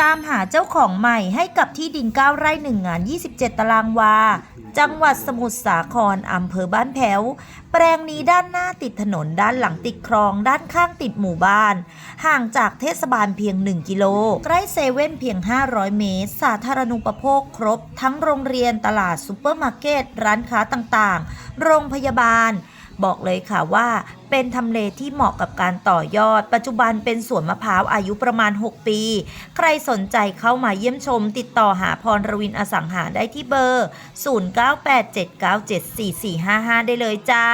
ตามหาเจ้าของใหม่ให้กับที่ดิน 9 ไร่ 1 งาน 27 ตารางวา จังหวัดสมุทรสาคร อำเภอบ้านแพ้ว แปลงนี้ด้านหน้าติดถนน ด้านหลังติดคลอง ด้านข้างติดหมู่บ้าน ห่างจากเทศบาลเพียง 1 กิโล ใกล้เซเว่นเพียง 500 เมตร สาธารณูปโภคครบ ทั้งโรงเรียน ตลาดซูเปอร์มาร์เก็ต ร้านค้าต่างๆ โรงพยาบาล บอกเลยค่ะว่าเป็นทำเลที่เหมาะกับการต่อยอด ปัจจุบันเป็นสวนมะพร้าวอายุประมาณ 6 ปี ใครสนใจเข้ามาเยี่ยมชม ติดต่อหาพรรวินอสังหาได้ที่เบอร์ 0987974455 ได้เลยจ้า